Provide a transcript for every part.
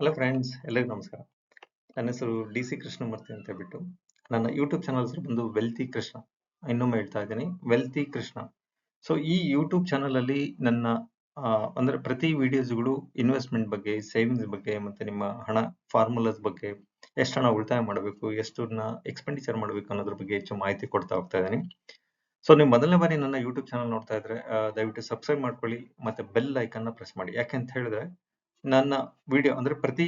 Hello friends ಎಲ್ಲರಿಗೂ ನಮಸ್ಕಾರ. ನನ್ನ ಹೆಸರು ಡಿ ಸಿ ಕೃಷ್ಣಮೂರ್ತಿ ಅಂತ ಹೇಳ್ಬಿಟ್ಟು ನನ್ನ ಯೂಟ್ಯೂಬ್ ಚಾನಲ್ ಹೆಸರು ಬಂದು ವೆಲ್ತಿ ಕೃಷ್ಣ. ಇನ್ನೊಮ್ಮೆ ಹೇಳ್ತಾ ಇದ್ದೀನಿ, ವೆಲ್ತಿ ಕೃಷ್ಣ. ಸೊ ಈ ಯೂಟ್ಯೂಬ್ ಚಾನಲ್ ಅಲ್ಲಿ ನನ್ನ ಅಂದರೆ ಪ್ರತಿ ವಿಡಿಯೋಸ್ಗಳು ಇನ್ವೆಸ್ಟ್ಮೆಂಟ್ ಬಗ್ಗೆ ಸೇವಿಂಗ್ಸ್ ಬಗ್ಗೆ ಮತ್ತೆ ನಿಮ್ಮ ಹಣ ಫಾರ್ಮುಲಾಸ್ ಬಗ್ಗೆ ಎಷ್ಟು ಹಣ ಉಳಿತಾಯ ಮಾಡಬೇಕು, ಎಷ್ಟನ್ನ ಎಕ್ಸ್ಪೆಂಡಿಚರ್ ಮಾಡಬೇಕು ಅನ್ನೋದ್ರ ಬಗ್ಗೆ ಹೆಚ್ಚು ಮಾಹಿತಿ ಕೊಡ್ತಾ ಹೋಗ್ತಾ ಇದ್ದೀನಿ. ಸೊ ನೀವು ಮೊದಲನೇ ಬಾರಿ ನನ್ನ ಯೂಟ್ಯೂಬ್ ಚಾನಲ್ ನೋಡ್ತಾ ಇದ್ರೆ ದಯವಿಟ್ಟು ಸಬ್ಸ್ಕ್ರೈಬ್ ಮಾಡ್ಕೊಳ್ಳಿ, ಮತ್ತೆ ಬೆಲ್ ಐಕನ್ನ ಪ್ರೆಸ್ ಮಾಡಿ. ಯಾಕೆಂತ ಹೇಳಿದ್ರೆ ನನ್ನ ವಿಡಿಯೋ ಅಂದ್ರೆ ಪ್ರತಿ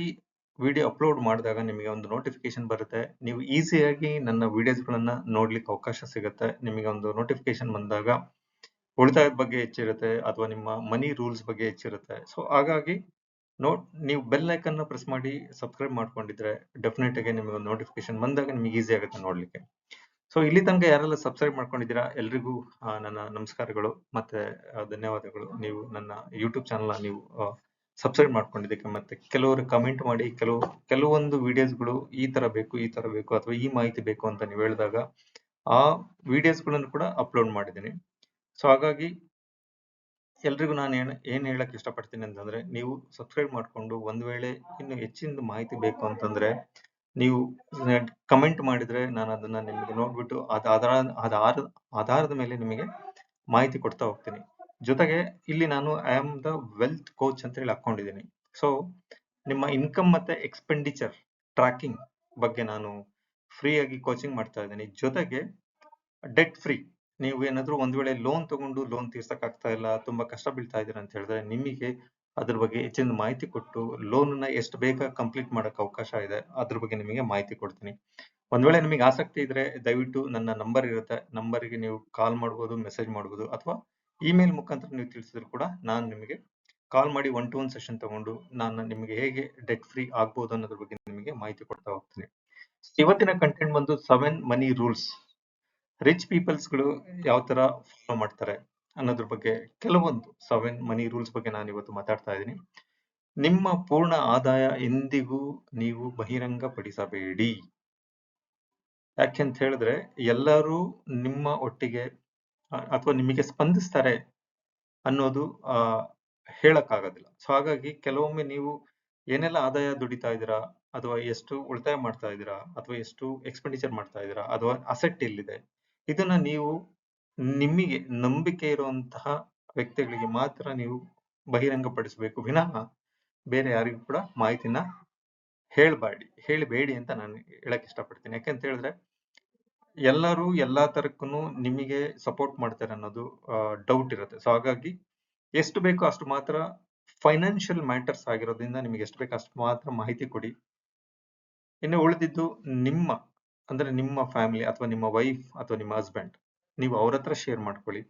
ವಿಡಿಯೋ ಅಪ್ಲೋಡ್ ಮಾಡಿದಾಗ ನಿಮಗೆ ಒಂದು ನೋಟಿಫಿಕೇಶನ್ ಬರುತ್ತೆ. ನೀವು ಈಸಿಯಾಗಿ ನನ್ನ ವಿಡಿಯೋಸ್ಗಳನ್ನ ನೋಡ್ಲಿಕ್ಕೆ ಅವಕಾಶ ಸಿಗುತ್ತೆ. ನಿಮಗೆ ಒಂದು ನೋಟಿಫಿಕೇಶನ್ ಬಂದಾಗ ಉಳಿತಾಯದ ಬಗ್ಗೆ ಹೆಚ್ಚಿರುತ್ತೆ ಅಥವಾ ನಿಮ್ಮ ಮನಿ ರೂಲ್ಸ್ ಬಗ್ಗೆ ಹೆಚ್ಚಿರುತ್ತೆ. ಸೊ ಹಾಗಾಗಿ ನೋಟ್ ನೀವು ಬೆಲ್ ಐಕನ್ನ ಪ್ರೆಸ್ ಮಾಡಿ ಸಬ್ಸ್ಕ್ರೈಬ್ ಮಾಡ್ಕೊಂಡಿದ್ರೆ ಡೆಫಿನೆಟ್ ಆಗಿ ನಿಮಗೆ ನೋಟಿಫಿಕೇಶನ್ ಬಂದಾಗ ನಿಮಗೆ ಈಸಿ ಆಗುತ್ತೆ ನೋಡ್ಲಿಕ್ಕೆ. ಸೊ ಇಲ್ಲಿ ತನಕ ಯಾರೆಲ್ಲ ಸಬ್ಸ್ಕ್ರೈಬ್ ಮಾಡ್ಕೊಂಡಿದ್ದೀರಾ, ಎಲ್ರಿಗೂ ನನ್ನ ನಮಸ್ಕಾರಗಳು. ಮತ್ತೆ ಧನ್ಯವಾದಗಳು. ನೀವು ನನ್ನ ಯೂಟ್ಯೂಬ್ ಚಾನಲ್ ನೀವು ಸಬ್ಸ್ಕ್ರೈಬ್ ಮಾಡ್ಕೊಂಡಿದ್ದಕ್ಕೆ ಮತ್ತೆ ಕೆಲವರು ಕಮೆಂಟ್ ಮಾಡಿ, ಕೆಲವು, ಕೆಲವೊಂದು ವಿಡಿಯೋಸ್ಗಳು ಈ ತರ ಬೇಕು, ಈ ತರ ಬೇಕು ಅಥವಾ ಈ ಮಾಹಿತಿ ಬೇಕು ಅಂತ ನೀವು ಹೇಳಿದಾಗ ಆ ವಿಡಿಯೋಸ್ಗಳನ್ನು ಕೂಡ ಅಪ್ಲೋಡ್ ಮಾಡಿದ್ದೀನಿ. ಸೊ ಹಾಗಾಗಿ ಎಲ್ರಿಗೂ ನಾನು ಏನು ಏನು ಹೇಳಕ್ ಇಷ್ಟಪಡ್ತೀನಿ ಅಂತಂದ್ರೆ ನೀವು ಸಬ್ಸ್ಕ್ರೈಬ್ ಮಾಡ್ಕೊಂಡು ಒಂದ್ ವೇಳೆ ಇನ್ನು ಹೆಚ್ಚಿನ ಮಾಹಿತಿ ಬೇಕು ಅಂತಂದ್ರೆ ನೀವು ಕಮೆಂಟ್ ಮಾಡಿದ್ರೆ ನಾನು ಅದನ್ನ ನಿಮಗೆ ನೋಡ್ಬಿಟ್ಟು ಅದ ಆಧಾರ ಆಧಾರ ಆಧಾರದ ಮೇಲೆ ನಿಮಗೆ ಮಾಹಿತಿ ಕೊಡ್ತಾ ಹೋಗ್ತೀನಿ. ಜೊತೆಗೆ ಇಲ್ಲಿ ನಾನು I am the wealth coach ಅಂತ ಹೇಳಿ ಹಾಕೊಂಡಿದ್ದೀನಿ ಸೊ ನಿಮ್ಮ ಇನ್ಕಮ್ ಮತ್ತೆ ಎಕ್ಸ್ಪೆಂಡಿಚರ್ ಟ್ರ್ಯಾಕಿಂಗ್ ಬಗ್ಗೆ ನಾನು ಫ್ರೀ ಆಗಿ ಕೋಚಿಂಗ್ ಮಾಡ್ತಾ ಇದ್ದೀನಿ. ಜೊತೆಗೆ ಡೆಟ್ ಫ್ರೀ ನೀವು ಏನಾದ್ರೂ ಒಂದ್ ವೇಳೆ ಲೋನ್ ತಗೊಂಡು ಲೋನ್ ತೀರ್ಸಕ್ ಆಗ್ತಾ ಇಲ್ಲ, ತುಂಬಾ ಕಷ್ಟ ಬೀಳ್ತಾ ಇದ್ದೀರಾ ಅಂತ ಹೇಳಿದ್ರೆ ನಿಮಗೆ ಅದ್ರ ಬಗ್ಗೆ ಹೆಚ್ಚಿನ ಮಾಹಿತಿ ಕೊಟ್ಟು ಲೋನ್ನ ಎಷ್ಟು ಬೇಗ ಕಂಪ್ಲೀಟ್ ಮಾಡಕ್ ಅವಕಾಶ ಇದೆ ಅದ್ರ ಬಗ್ಗೆ ನಿಮಗೆ ಮಾಹಿತಿ ಕೊಡ್ತೀನಿ. ಒಂದ್ ವೇಳೆ ನಿಮಗೆ ಆಸಕ್ತಿ ಇದ್ರೆ ದಯವಿಟ್ಟು ನನ್ನ ನಂಬರ್ ಇರುತ್ತೆ. ನಂಬರ್ಗೆ ನೀವು ಕಾಲ್ ಮಾಡ್ಬೋದು ಮೆಸೇಜ್ ಮಾಡ್ಬೋದು ಅಥವಾ ಇಮೇಲ್ ಮುಖಾಂತರ ನೀವು ತಿಳಿಸಿದ್ರು ಕೂಡ ನಾನು ನಿಮಗೆ ಕಾಲ್ ಮಾಡಿ ಒನ್ ಟು ಒನ್ ಸೆಷನ್ ತಗೊಂಡು ನಾನು ನಿಮಗೆ ಹೇಗೆ ಡೆಟ್ ಫ್ರೀ ಆಗ್ಬೋದು ಅನ್ನೋದ್ರ ಬಗ್ಗೆ ನಿಮಗೆ ಮಾಹಿತಿ ಕೊಡ್ತಾ ಹೋಗ್ತೀನಿ. ಇವತ್ತಿನ ಕಂಟೆಂಟ್ ಬಂದು ಸೆವೆನ್ ಮನಿ ರೂಲ್ಸ್ ರಿಚ್ ಪೀಪಲ್ಸ್ಗಳು ಯಾವ ತರ ಫಾಲೋ ಮಾಡ್ತಾರೆ ಅನ್ನೋದ್ರ ಬಗ್ಗೆ ಕೆಲವೊಂದು ಸೆವೆನ್ ಮನಿ ರೂಲ್ಸ್ ಬಗ್ಗೆ ನಾನು ಇವತ್ತು ಮಾತಾಡ್ತಾ ಇದ್ದೀನಿ. ನಿಮ್ಮ ಪೂರ್ಣ ಆದಾಯ ಎಂದಿಗೂ ನೀವು ಬಹಿರಂಗ ಪಡಿಸಬೇಡಿ ಯಾಕೆಂತ ಹೇಳಿದ್ರೆ ಎಲ್ಲರೂ ನಿಮ್ಮ ಒಟ್ಟಿಗೆ ಅಥವಾ ನಿಮಗೆ ಸ್ಪಂದಿಸ್ತಾರೆ ಅನ್ನೋದು, ಆ, ಹೇಳಕ್ಕಾಗೋದಿಲ್ಲ. ಸೊ, ಹಾಗಾಗಿ ಕೆಲವೊಮ್ಮೆ ನೀವು ಏನೆಲ್ಲ ಆದಾಯ ದುಡಿತಾ ಇದ್ದೀರಾ, ಅಥವಾ ಎಷ್ಟು ಉಳಿತಾಯ ಮಾಡ್ತಾ ಇದ್ದೀರಾ, ಅಥವಾ ಎಷ್ಟು ಎಕ್ಸ್ಪೆಂಡಿಚರ್ ಮಾಡ್ತಾ ಇದ್ದೀರಾ, ಅಥವಾ ಅಸೆಟ್ ಎಲ್ಲಿದೆ, ಇದನ್ನ ನೀವು ನಿಮಗೆ ನಂಬಿಕೆ ಇರುವಂತಹ ವ್ಯಕ್ತಿಗಳಿಗೆ ಮಾತ್ರ ನೀವು ಬಹಿರಂಗಪಡಿಸಬೇಕು. ವಿನಃ ಬೇರೆ ಯಾರಿಗೂ ಕೂಡ ಮಾಹಿತಿನ ಹೇಳ್ಬೇಡಿ, ಹೇಳಬೇಡಿ ಅಂತ ನಾನು ಹೇಳಕ್ ಇಷ್ಟಪಡ್ತೀನಿ. ಯಾಕೆಂತ ಹೇಳಿದ್ರೆ ಎಲ್ಲರೂ ಎಲ್ಲಾ ತರಕ್ಕೂ ನಿಮಗೆ ಸಪೋರ್ಟ್ ಮಾಡ್ತಾರೆ ಅನ್ನೋದು ಡೌಟ್ ಇರುತ್ತೆ. ಸೊ ಹಾಗಾಗಿ ಎಷ್ಟು ಬೇಕೋ ಅಷ್ಟು ಮಾತ್ರ ಫೈನಾನ್ಷಿಯಲ್ ಮ್ಯಾಟರ್ಸ್ ಆಗಿರೋದ್ರಿಂದ ನಿಮಗೆ ಎಷ್ಟು ಬೇಕು ಅಷ್ಟು ಮಾತ್ರ ಮಾಹಿತಿ ಕೊಡಿ. ಇನ್ನು ಉಳಿದಿದ್ದು ನಿಮ್ಮ, ಅಂದ್ರೆ ನಿಮ್ಮ ಫ್ಯಾಮಿಲಿ ಅಥವಾ ನಿಮ್ಮ ವೈಫ್ ಅಥವಾ ನಿಮ್ಮ ಹಸ್ಬೆಂಡ್ ನೀವು ಅವ್ರ ಹತ್ರ ಶೇರ್ ಮಾಡ್ಕೊಳ್ಳಿ.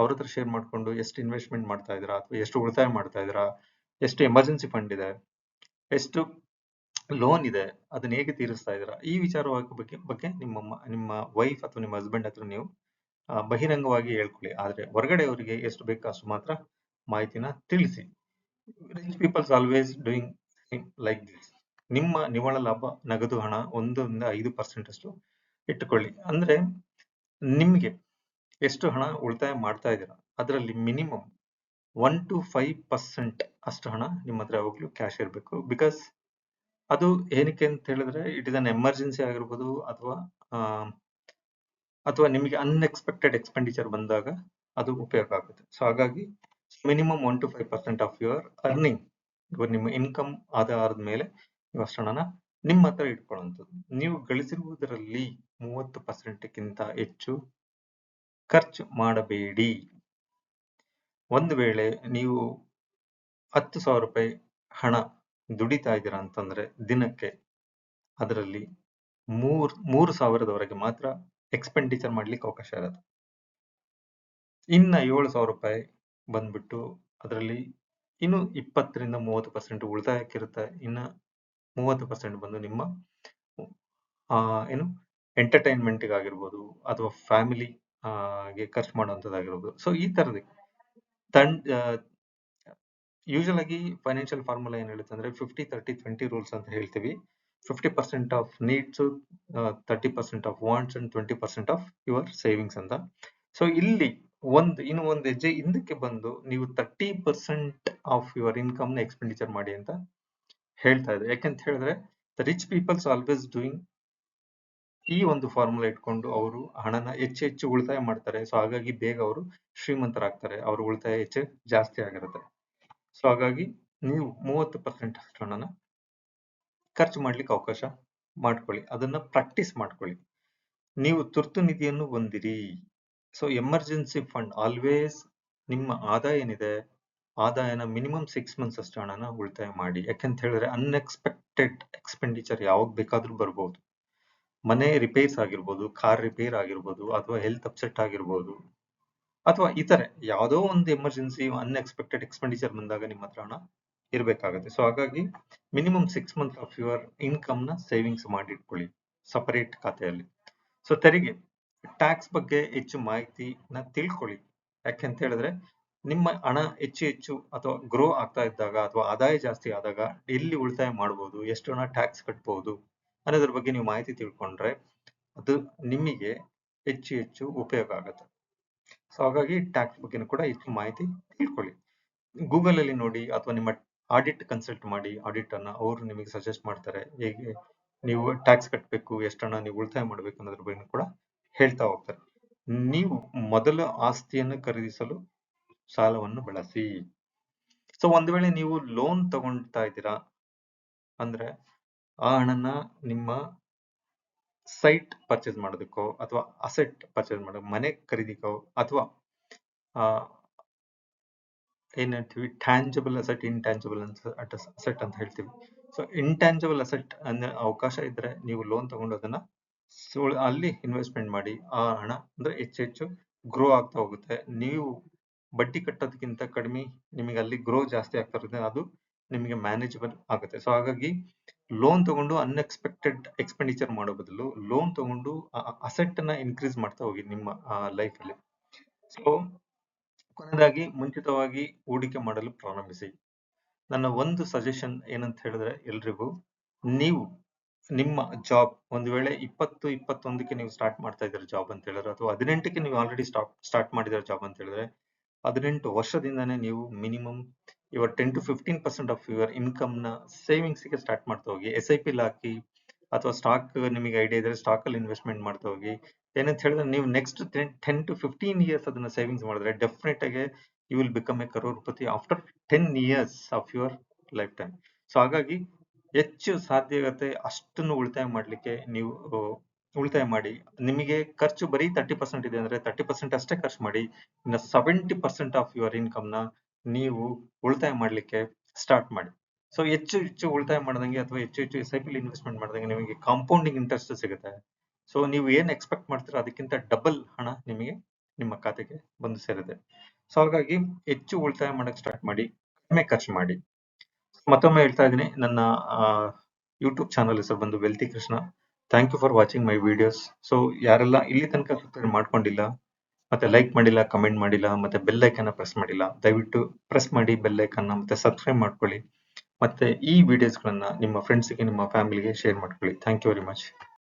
ಅವ್ರ ಹತ್ರ ಶೇರ್ ಮಾಡ್ಕೊಂಡು ಎಷ್ಟು ಇನ್ವೆಸ್ಟ್ಮೆಂಟ್ ಮಾಡ್ತಾ ಇದ್ದೀರಾ ಅಥವಾ ಎಷ್ಟು ಉಳಿತಾಯ ಮಾಡ್ತಾ ಇದ್ದೀರಾ, ಎಷ್ಟು ಎಮರ್ಜೆನ್ಸಿ ಫಂಡ್ ಇದೆ, ಎಷ್ಟು ಲೋನ್ ಇದೆ, ಅದನ್ನ ಹೇಗೆ ತೀರಿಸ್ತಾ ಇದ್ದೀರಾ? ಈ ವಿಚಾರವಾಗಿ ಬಗ್ಗೆ ಬಗ್ಗೆ ನಿಮ್ಮ ನಿಮ್ಮ ವೈಫ್ ಅಥವಾ ನಿಮ್ಮ ಹಸ್ಬೆಂಡ್ ಹತ್ರ ನೀವು ಬಹಿರಂಗವಾಗಿ ಹೇಳ್ಕೊಳ್ಳಿ. ಆದ್ರೆ ಹೊರಗಡೆ ಅವರಿಗೆ ಎಷ್ಟು ಬೇಕೋ ಅಷ್ಟು ಮಾತ್ರ ಮಾಹಿತಿನ ತಿಳಿಸಿ. Rich peoples always doing like this ನಿಮ್ಮ ನಿವ್ವಳ ಲಾಭ, ನಗದು ಹಣ ಒಂದರಿಂದ ಐದು ಪರ್ಸೆಂಟ್ ಅಷ್ಟು ಇಟ್ಟುಕೊಳ್ಳಿ. ಅಂದ್ರೆ ನಿಮ್ಗೆ ಎಷ್ಟು ಹಣ ಉಳಿತಾಯ ಮಾಡ್ತಾ ಇದ್ದೀರಾ, ಅದರಲ್ಲಿ minimum one to five percent ಅಷ್ಟು ಹಣ ನಿಮ್ಮ ಹತ್ರ ಯಾವಾಗ್ಲೂ ಕ್ಯಾಶ್ ಇರಬೇಕು. ಬಿಕಾಸ್ ಅದು ಏನಕ್ಕೆ ಅಂತ ಹೇಳಿದ್ರೆ ಇಟ್ ಇಸ್ ಅನ್ ಎಮರ್ಜೆನ್ಸಿ ಆಗಿರ್ಬೋದು ಅಥವಾ ಅಥವಾ ನಿಮಗೆ ಅನ್ಎಕ್ಸ್ಪೆಕ್ಟೆಡ್ ಎಕ್ಸ್ಪೆಂಡಿಚರ್ ಬಂದಾಗ ಅದು ಉಪಯೋಗ ಆಗುತ್ತೆ. ಸೊ ಹಾಗಾಗಿ minimum one to five percent of your earning ಇವಾಗ ನಿಮ್ಮ ಇನ್ಕಮ್ ಆಧಾರದ ಮೇಲೆ ನೀವು ಹಣನ ನಿಮ್ಮ ಹತ್ರ ಇಟ್ಕೊಳ್ಳುವಂಥದ್ದು. ನೀವು ಗಳಿಸಿರುವುದರಲ್ಲಿ ಮೂವತ್ತು ಪರ್ಸೆಂಟ್ಗಿಂತ ಹೆಚ್ಚು ಖರ್ಚು ಮಾಡಬೇಡಿ. ಒಂದು ವೇಳೆ ನೀವು ಹತ್ತು ಸಾವಿರ ರೂಪಾಯಿ ಹಣ ದುಡಿತಾ ಇದ್ದೀರಾ ಅಂತಂದ್ರೆ ದಿನಕ್ಕೆ ಅದರಲ್ಲಿ ಮೂರ್, ಮೂರು ಸಾವಿರದವರೆಗೆ ಮಾತ್ರ ಎಕ್ಸ್ಪೆಂಡಿಚರ್ ಮಾಡ್ಲಿಕ್ಕೆ ಅವಕಾಶ ಇರುತ್ತೆ. ಇನ್ನ ಏಳು ಸಾವಿರ ರೂಪಾಯಿ ಬಂದ್ಬಿಟ್ಟು ಅದರಲ್ಲಿ ಇನ್ನು ಇಪ್ಪತ್ತರಿಂದ ಮೂವತ್ತು ಪರ್ಸೆಂಟ್ ಉಳಿತಾಯಕ್ಕಿರುತ್ತೆ ಇನ್ನ ಮೂವತ್ತು ಪರ್ಸೆಂಟ್ ಬಂದು ನಿಮ್ಮ, ಆ, ಏನು ಎಂಟರ್ಟೈನ್ಮೆಂಟ್ ಆಗಿರ್ಬೋದು ಅಥವಾ ಫ್ಯಾಮಿಲಿ ಗೆ ಖರ್ಚು ಮಾಡುವಂಥದ್ದಾಗಿರ್ಬೋದು. ಸೊ ಈ ತರದ ತಂಡ್ ಯೂಶಲ್ ಆಗಿ ಫೈನಾನ್ಷಿಯಲ್ ಫಾರ್ಮುಲಾ ಏನ್ ಹೇಳುತ್ತೆ ಅಂದ್ರೆ ಫಿಫ್ಟಿ ತರ್ಟಿ ಟ್ವೆಂಟಿ ರೂಲ್ಸ್ ಅಂತ ಹೇಳ್ತೀವಿ. Fifty percent of needs thirty percent of wants and twenty percent of your savings ಅಂತ. ಸೊ ಇಲ್ಲಿ ಒಂದು, ಇನ್ನು ಒಂದು ಹೆಜ್ಜೆ ಹಿಂದಕ್ಕೆ ಬಂದು ನೀವು ತರ್ಟಿ ಪರ್ಸೆಂಟ್ ಆಫ್ ಯುವರ್ ಇನ್ಕಮ್ನ ಎಕ್ಸ್ಪೆಂಡಿಚರ್ ಮಾಡಿ ಅಂತ ಹೇಳ್ತಾ ಇದೆ ಯಾಕಂತ ಹೇಳಿದ್ರೆ the rich peoples always doing ಈ ಒಂದು ಫಾರ್ಮುಲಾ ಇಟ್ಕೊಂಡು ಅವರು ಹಣನ ಹೆಚ್ಚು ಹೆಚ್ಚು ಉಳಿತಾಯ ಮಾಡ್ತಾರೆ. ಸೊ ಹಾಗಾಗಿ ಬೇಗ ಅವರು ಶ್ರೀಮಂತರಾಗ್ತಾರೆ. ಅವ್ರ ಉಳಿತಾಯ ಹೆಚ್ಚು ಜಾಸ್ತಿ ಆಗಿರುತ್ತೆ. ಸೊ ಹಾಗಾಗಿ ನೀವು ಮೂವತ್ತು ಪರ್ಸೆಂಟ್ ಹಣನ ಖರ್ಚು ಮಾಡ್ಲಿಕ್ಕೆ ಅವಕಾಶ ಮಾಡ್ಕೊಳ್ಳಿ. ಅದನ್ನ ಪ್ರಾಕ್ಟೀಸ್ ಮಾಡ್ಕೊಳ್ಳಿ. ನೀವು ತುರ್ತು ನಿಧಿಯನ್ನು ಹೊಂದಿರಿ. ಸೊ ಎಮರ್ಜೆನ್ಸಿ ಫಂಡ್ ಆಲ್ವೇಸ್ ನಿಮ್ಮ ಆದಾಯ ಏನಿದೆ, ಆದಾಯನ ಮಿನಿಮಮ್ ಸಿಕ್ಸ್ ಮಂತ್ಸ್ ಅಷ್ಟು ಹಣನ ಉಳಿತಾಯ ಮಾಡಿ. ಯಾಕೆಂತ ಹೇಳಿದ್ರೆ ಅನ್ಎಕ್ಸ್ಪೆಕ್ಟೆಡ್ ಎಕ್ಸ್ಪೆಂಡಿಚರ್ ಯಾವಾಗ ಬೇಕಾದ್ರೂ ಬರ್ಬೋದು. ಮನೆ ರಿಪೇರ್ಸ್ ಆಗಿರ್ಬೋದು ಕಾರ್ ರಿಪೇರ್ ಆಗಿರ್ಬೋದು, ಅಥವಾ ಹೆಲ್ತ್ ಅಪ್ಸೆಟ್ ಆಗಿರ್ಬೋದು. ಅಥವಾ ಇತರೆ, ಯಾವುದೋ ಒಂದು ಎಮರ್ಜೆನ್ಸಿ ಅನ್ಎಕ್ಸ್ಪೆಕ್ಟೆಡ್ ಎಕ್ಸ್ಪೆಂಡಿಚರ್ ಬಂದಾಗ ನಿಮ್ಮ ಹತ್ರ ಹಣ ಇರಬೇಕಾಗುತ್ತೆ. ಸೊ ಹಾಗಾಗಿ minimum six month of your ಇನ್ಕಮ್ನ savings ಮಾಡಿಟ್ಕೊಳ್ಳಿ ಸಪರೇಟ್ ಖಾತೆಯಲ್ಲಿ. ಸೊ ತೆರಿಗೆ ಟ್ಯಾಕ್ಸ್ ಬಗ್ಗೆ ಹೆಚ್ಚು ಮಾಹಿತಿನ ತಿಳ್ಕೊಳ್ಳಿ. ಯಾಕೆಂತ ಹೇಳಿದ್ರೆ, ನಿಮ್ಮ ಹಣ ಹೆಚ್ಚು ಹೆಚ್ಚು ಅಥವಾ ಗ್ರೋ ಆಗ್ತಾ ಇದ್ದಾಗ ಅಥವಾ ಆದಾಯ ಜಾಸ್ತಿ ಆದಾಗ ಎಲ್ಲಿ ಉಳಿತಾಯ ಮಾಡಬಹುದು ಎಷ್ಟು ಹಣ ಟ್ಯಾಕ್ಸ್ ಕಟ್ಬಹುದು ಅನ್ನೋದ್ರ ಬಗ್ಗೆ ನೀವು ಮಾಹಿತಿ ತಿಳ್ಕೊಂಡ್ರೆ ಅದು ನಿಮಗೆ ಹೆಚ್ಚು ಹೆಚ್ಚು ಉಪಯೋಗ ಆಗುತ್ತೆ. ಸೊ ಹಾಗಾಗಿ ಟ್ಯಾಕ್ಸ್ ಬಗ್ಗೆ ಕೂಡ ಇಷ್ಟು ಮಾಹಿತಿ ತಿಳ್ಕೊಳ್ಳಿ. ಗೂಗಲ್ ಅಲ್ಲಿ ನೋಡಿ ಅಥವಾ ನಿಮ್ಮ ಆಡಿಟ್ ಕನ್ಸಲ್ಟ್ ಮಾಡಿ ಆಡಿಟ್ ಅನ್ನ ಅವರು ನಿಮಗೆ ಸಜೆಸ್ಟ್ ಮಾಡ್ತಾರೆ ಹೇಗೆ ನೀವು ಟ್ಯಾಕ್ಸ್ ಕಟ್ಟಬೇಕು ಎಷ್ಟನ್ನ ನೀವು ಉಳಿತಾಯ ಮಾಡಬೇಕು ಅನ್ನೋದ್ರ ಬಗ್ಗೆ ಕೂಡ ಹೇಳ್ತಾ ಹೋಗ್ತಾರೆ. ನೀವು ಮೊದಲ ಆಸ್ತಿಯನ್ನು ಖರೀದಿಸಲು ಸಾಲವನ್ನು ಬಳಸಿ. ಸೊ ಒಂದು ವೇಳೆ ನೀವು ಲೋನ್ ತಗೊಳ್ತಾ ಇದ್ದೀರಾ ಅಂದ್ರೆ ಆ ಹಣನ ನಿಮ್ಮ ಸೈಟ್ ಪರ್ಚೇಸ್ ಮಾಡೋದಕ್ಕೋ ಅಥವಾ ಅಸೆಟ್ ಪರ್ಚೇಸ್ ಮಾಡೋ, ಮನೆ ಖರೀದಿಗೋ ಅಥವಾ ಏನ್ ಹೇಳ್ತೀವಿ? ಟ್ಯಾಂಜಬಲ್ ಅಸೆಟ್ ಇಂಟ್ಯಾಂಜಬಲ್ ಅಸೆಟ್ ಅಂತ ಹೇಳ್ತೀವಿ. ಸೊ ಇಂಟ್ಯಾಂಜಬಲ್ ಅಸೆಟ್ ಅಂದ್ರೆ ಅವಕಾಶ ಇದ್ರೆ ನೀವು ಲೋನ್ ತಗೊಂಡು ಅದನ್ನ ಅಲ್ಲಿ ಇನ್ವೆಸ್ಟ್ಮೆಂಟ್ ಮಾಡಿ, ಆ ಹಣ ಅಂದ್ರೆ ಹೆಚ್ಚು ಹೆಚ್ಚು ಗ್ರೋ ಆಗ್ತಾ ಹೋಗುತ್ತೆ. ನೀವು ಬಡ್ಡಿ ಕಟ್ಟೋದಕ್ಕಿಂತ ಕಡಿಮೆ ನಿಮಗೆ ಅಲ್ಲಿ ಗ್ರೋ ಜಾಸ್ತಿ ಆಗ್ತಾ ಇರುತ್ತೆ ಅದು ನಿಮಗೆ ಮ್ಯಾನೇಜಬಲ್ ಆಗುತ್ತೆ. ಸೊ ಹಾಗಾಗಿ ಲೋನ್ ತಗೊಂಡು ಅನ್ಎಕ್ಸ್ಪೆಕ್ಟೆಡ್ ಎಕ್ಸ್ಪೆಂಡಿಚರ್ ಮಾಡೋ ಬದಲು ಲೋನ್ ತಗೊಂಡು ಅಸೆಟ್ ಅನ್ನ ಇನ್ಕ್ರೀಸ್ ಮಾಡ್ತಾ ಹೋಗಿ ನಿಮ್ಮ ಲೈಫ್ ಅಲ್ಲಿ. ಸೊ ಕೊನೆಯದಾಗಿ ಮುಂಚಿತವಾಗಿ ಹೂಡಿಕೆ ಮಾಡಲು ಪ್ರಾರಂಭಿಸಿ. ನನ್ನ ಒಂದು ಸಜೆಷನ್ ಏನಂತ ಹೇಳಿದ್ರೆ ಎಲ್ರಿಗೂ, ನೀವು ನಿಮ್ಮ ಜಾಬ್ ಒಂದು ವೇಳೆ ಇಪ್ಪತ್ತು, ಇಪ್ಪತ್ತೊಂದಕ್ಕೆ ನೀವು ಸ್ಟಾರ್ಟ್ ಮಾಡ್ತಾ ಇದ್ದೀರಾ ಜಾಬ್ ಅಂತ ಹೇಳಿದ್ರೆ, ಅಥವಾ ಹದಿನೆಂಟಕ್ಕೆ ನೀವು ಆಲ್ರೆಡಿ ಸ್ಟಾಪ್ ಸ್ಟಾರ್ಟ್ ಮಾಡಿದಿರ ಜಾಬ್ ಅಂತ ಹೇಳಿದ್ರೆ, ಹದಿನೆಂಟು ವರ್ಷದಿಂದಾನೇ ನೀವು minimum ever ten to fifteen percent of your ಇನ್ಕಮ್ನ ಸೇವಿಂಗ್ಸ್ಗೆ ಸ್ಟಾರ್ಟ್ ಮಾಡ್ತಾ ಹೋಗಿ. ಎಸ್ ಐ ಪಿ ಹಾಕಿ ಅಥವಾ ಸ್ಟಾಕ್ ನಿಮಗೆ ಐಡಿಯಾ ಇದ್ರೆ ಸ್ಟಾಕ್ ಅಲ್ಲಿ ಇನ್ವೆಸ್ಟ್ಮೆಂಟ್ ಮಾಡ್ತಾ ಹೋಗಿ. ಏನಂತ ಹೇಳಿದ್ರೆ ನೀವು next ten to fifteen years ಅದನ್ನ ಸೇವಿಂಗ್ಸ್ ಮಾಡಿದ್ರೆ ಡೆಫಿನೆಟ್ ಆಗಿ you will become a crorepati after ten years of your life time so ಹಾಗಾಗಿ ಹೆಚ್ಚು ಸಾಧ್ಯತೆ ಅಷ್ಟನ್ನು ಉಳಿತಾಯ ಮಾಡ್ಲಿಕ್ಕೆ ನೀವು ಉಳಿತಾಯ ಮಾಡಿ. ನಿಮಗೆ ಖರ್ಚು ಬರೀ ತರ್ಟಿ ಪರ್ಸೆಂಟ್ ಇದೆ ಅಂದ್ರೆ ತರ್ಟಿ ಪರ್ಸೆಂಟ್ ಅಷ್ಟೇ ಖರ್ಚು ಮಾಡಿ. ಇನ್ನು ಸೆವೆಂಟಿ ಪರ್ಸೆಂಟ್ ಆಫ್ ಯುವರ್ ಇನ್ಕಮ್ನ ನೀವು ಉಳಿತಾಯ ಮಾಡಲಿಕ್ಕೆ ಸ್ಟಾರ್ಟ್ ಮಾಡಿ. ಸೊ ಹೆಚ್ಚು ಹೆಚ್ಚು ಉಳಿತಾಯ ಮಾಡ್ದಂಗೆ ಅಥವಾ ಹೆಚ್ಚು ಹೆಚ್ಚು ಎಸ್ ಐ ಪಿ ಇನ್ವೆಸ್ಟ್ಮೆಂಟ್ ಮಾಡಿದಂಗೆ ನಿಮಗೆ ಕಾಂಪೌಂಡಿಂಗ್ ಇಂಟ್ರೆಸ್ಟ್ ಸಿಗುತ್ತೆ. ಸೊ ನೀವು ಏನ್ ಎಕ್ಸ್ಪೆಕ್ಟ್ ಮಾಡ್ತೀರೋ ಅದಕ್ಕಿಂತ ಡಬಲ್ ಹಣ ನಿಮಗೆ ನಿಮ್ಮ ಖಾತೆಗೆ ಬಂದು ಸೇರಿದೆ ಸೊ ಹಾಗಾಗಿ ಹೆಚ್ಚು ಉಳಿತಾಯ ಮಾಡಕ್ಕೆ ಸ್ಟಾರ್ಟ್ ಮಾಡಿ, ಕಡಿಮೆ ಖರ್ಚು ಮಾಡಿ. ಮತ್ತೊಮ್ಮೆ ಹೇಳ್ತಾ ಇದ್ದೀನಿ, ನನ್ನ ಯೂಟ್ಯೂಬ್ ಚಾನಲ್ ಹೆಸರು ಬಂದು wealthy Krishna. Thank you for watching my videos so ಯಾರೆಲ್ಲ ಇಲ್ಲಿ ತನಕ ಸಬ್ಸ್ಕ್ರೈಬ್ ಮಾಡ್ಕೊಂಡಿಲ್ಲ ಮತ್ತೆ ಲೈಕ್ ಮಾಡಿಲ್ಲ ಕಮೆಂಟ್ ಮಾಡಿಲ್ಲ, ಮತ್ತೆ ಬೆಲ್ ಐಕನ್ ಪ್ರೆಸ್ ಮಾಡಿಲ್ಲ, ದಯವಿಟ್ಟು ಪ್ರೆಸ್ ಮಾಡಿ ಬೆಲ್ ಐಕನ್ ಮತ್ತೆ ಸಬ್ಸ್ಕ್ರೈಬ್ ಮಾಡ್ಕೊಳ್ಳಿ. ಮತ್ತೆ ಈ ವಿಡಿಯೋಸ್ಗಳನ್ನ ನಿಮ್ಮ ಫ್ರೆಂಡ್ಸ್ಗೆ ನಿಮ್ಮ ಫ್ಯಾಮಿಲಿಗೆ ಶೇರ್ ಮಾಡ್ಕೊಳ್ಳಿ. Thank you very much